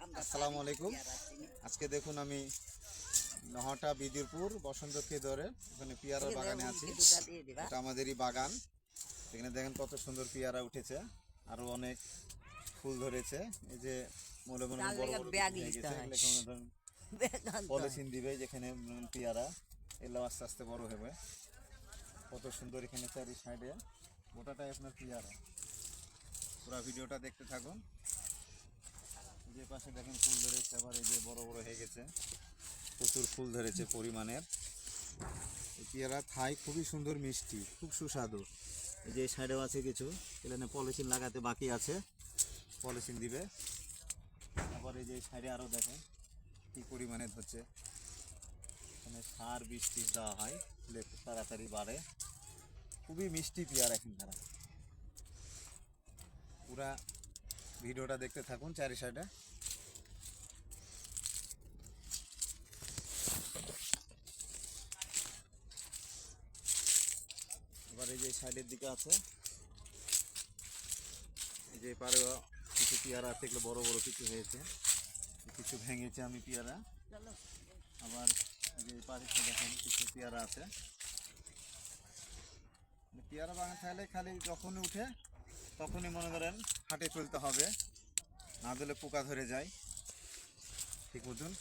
আসসালামু আলাইকুম। আজকে দেখুন আমি নহটা বিদিরপুর বসন্ত কেদরে ওখানে পেয়ারা বাগানে আছি। এটা আমাদেরই বাগান। এখানে দেখেন কত সুন্দর পেয়ারা উঠেছে। আরও অনেক ফুল ধরেছে। এই যে মনে মনে বড় বড় পলিথিন দিবে যেখানে পিয়ারা। এগুলো আস্তে আস্তে বড় হবে। কত সুন্দর এখানে চারি সাইডে গোটাটাই আপনার পেয়ারা। পুরো ভিডিওটা দেখতে থাকুন। যে পাশে দেখেন ফুল ধরেছে, আবার এই যে বড় বড় হয়ে গেছে। প্রচুর ফুল ধরেছে পরিমাণের। পেয়ারা থাই খুবই সুন্দর মিষ্টি, খুব সুস্বাদু। এই যে সাইডেও আছে কিছু, এখানে পলিথিন লাগাতে বাকি আছে, পলিথিন দিবে। আবার এই যে সাইডে আরও দেখেন কী পরিমাণে ধরছে। এখানে সার বীজ টিজ দেওয়া হয় তাড়াতাড়ি বাড়ে। খুবই মিষ্টি পেয়ারা এখন তারা পুরা ভিডিওটা দেখতে থাকুন চারি সাইডে এবার এই যে সাইডের দিকে আছে। এই যে পারে কিছু পেয়ারা আছে, এগুলো বড় বড় কিছু হয়েছে। কিছু ভেঙেছে আমি পেয়ারা। আবার এই যে পাশে দেখেন কিছু পেয়ারা আছে। মানে পেয়ারা বাগান থাকলে খালি যখনই উঠে তখনই মনে করেন হাটে চলতে হবে। না দিলে পোকা ধরে যায়। ঠিক বুঝুন?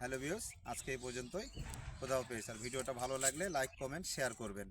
হ্যালো ভিউস আজকে এই পর্যন্তই। কোথাও পেয়েছি আর ভিডিওটা ভালো লাগলে লাইক, কমেন্ট, শেয়ার করবেন।